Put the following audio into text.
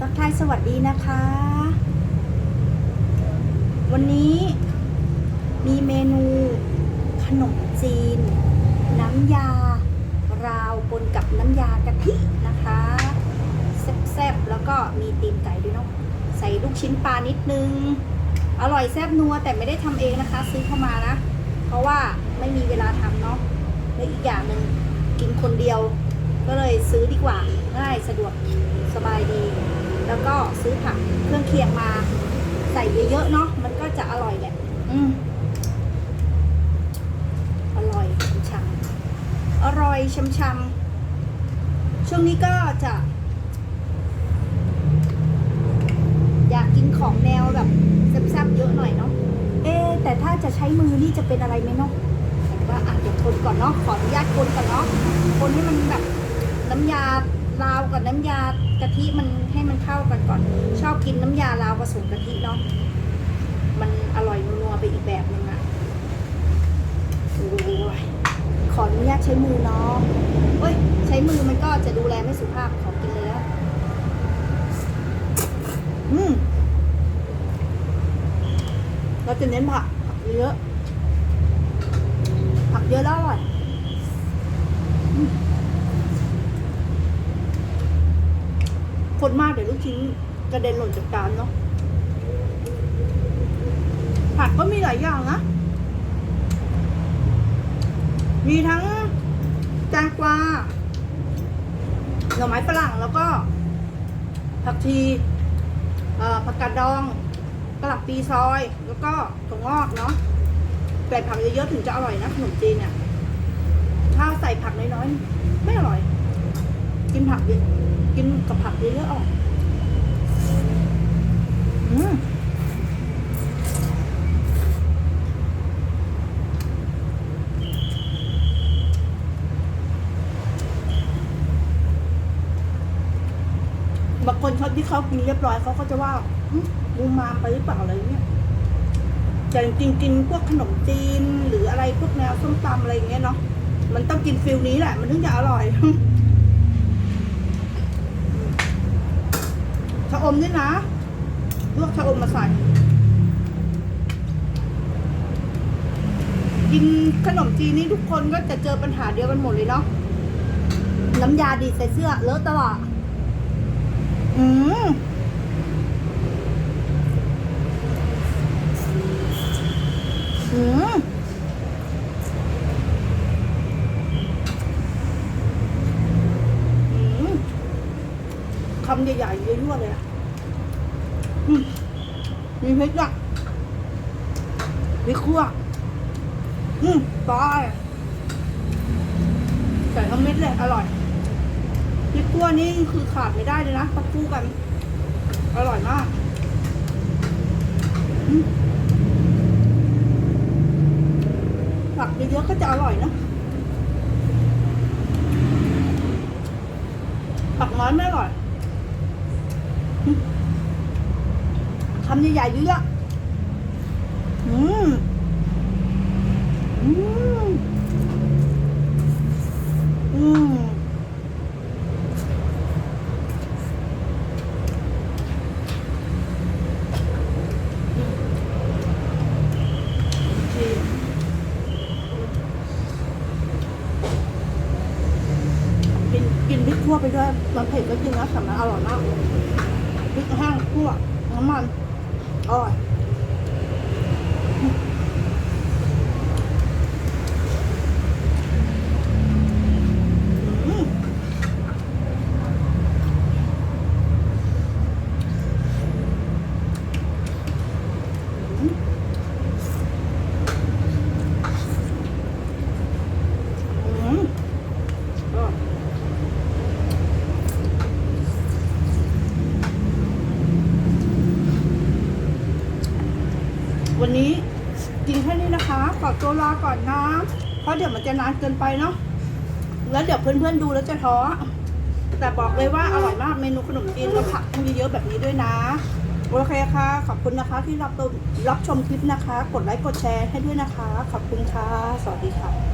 ทักทายสวัสดีนะคะ วันนี้มีเมนูขนมจีน น้ำยาราวปนกับน้ำยากะทินะคะแซ่บๆแล้วก็มีตีนไก่ด้วยเนาะใส่ลูกชิ้นปลานิดนึง อร่อยแซ่บนัวแต่ไม่ได้ทำเองนะคะ ซื้อเข้ามานะ เพราะว่าไม่มีเวลาทำเนาะและอีกอย่างหนึ่งกินคนเดียว ก็เลยซื้อดีกว่าง่ายสะดวกสบายดี แล้วก็ซื้อผักเครื่องเคียงมาใส่เยอะๆเนาะมันก็จะอร่อยแหละอืมอร่อยช่ำๆอร่อยช่ำๆช่วงนี้ก็จะ อยากกินของแนวแบบแซ่บๆเยอะหน่อยเนาะเอ๊แต่ถ้าจะใช้มือนี่จะเป็นอะไรไหมเนาะแต่ว่าอะเดี๋ยวคนก่อนเนาะขออนุญาตคนก่อนเนาะคนให้มันแบบ น้ำยาลาวกับน้ำยากะทิมันให้มันเข้ากันก่อน ชอบกินน้ำยาลาวผสมกะทิเนาะมันอร่อยนัวไปอีกแบบนึงอะโอ้ยขออนุญาตใช้มือเนาะเฮ้ยใช้มือมันก็จะดูแลไม่สุภาพขอกินเลยแล้วอืมเราจะเน้นผักผักเยอะผักเยอะแล้วอร่อยอืม คนมากเดี๋ยวลูกชิ้นกระเด็นหล่นจากจานเนาะผักก็มีหลายอย่างนะ มีทั้งแตงกวาหน่อไม้ฝรั่งแล้วก็ ผักชีผักกาดดองกระหล่ำปีซอย แล้วก็ถั่วงอกเนาะใส่ผักเยอะๆถึงจะอร่อยนะขนมจีนเนี่ยถ้าใส่ผักน้อยๆไม่อร่อย กินผักเยอะ กินกับผักเยอะๆออกอืมบางคนเขาที่เขากินเรียบร้อยเขาก็จะว่ามูมามไปหรือเปล่าอะไรเงี้ยแต่จริงๆกินพวกขนมจีนหรืออะไรพวกแนวส้มตำอะไรเงี้ยเนาะมันต้องกินฟิลนี้แหละ มันถึงจะอร่อย ชะ อมด้วยนะ ลวกชะอมมาใส่ กินขนมจีนนี่ทุกคนก็จะเจอปัญหาเดียวกันหมดเลยเนาะ น้ำยาดีใส่เสื้อเลอะตลอด อืมอืมอืมคำใหญ่ๆยั่วๆเลยอะ มีพริกอะพริกคั่วอืมตายใส่ทั้งเม็ดเลยอร่อยพริกคั่วนี่คือขาดไม่ได้เลยนะต้องคู่กัน อร่อยมากผักเยอะๆก็จะอร่อยนะผักน้อยไม่อร่อย คำใหญ่ๆเยอะๆอืมอืมอืมกินกินพริกคั่วไปด้วยมันเผ็ดก็จริงนะแต่มันอร่อยมากพริกแห้งคั่วน้ำมัน อร่อยอืมอืมอืมอร่อย วันนี้ กินแค่นี้นะคะขอตัวลาก่อนนะเพราะเดี๋ยวมันจะนานเกินไปเนาะแล้วเดี๋ยวเพื่อนๆดูแล้วจะท้อแต่บอกเลยว่าอร่อยมากเมนูขนมจีนแล้วผักมีเยอะแบบนี้ด้วยนะโอเคค่ะ ขอบคุณนะคะที่รับรับชมคลิปนะคะ กดไลค์กดแชร์ให้ด้วยนะคะ ขอบคุณค่ะ สวัสดีค่ะ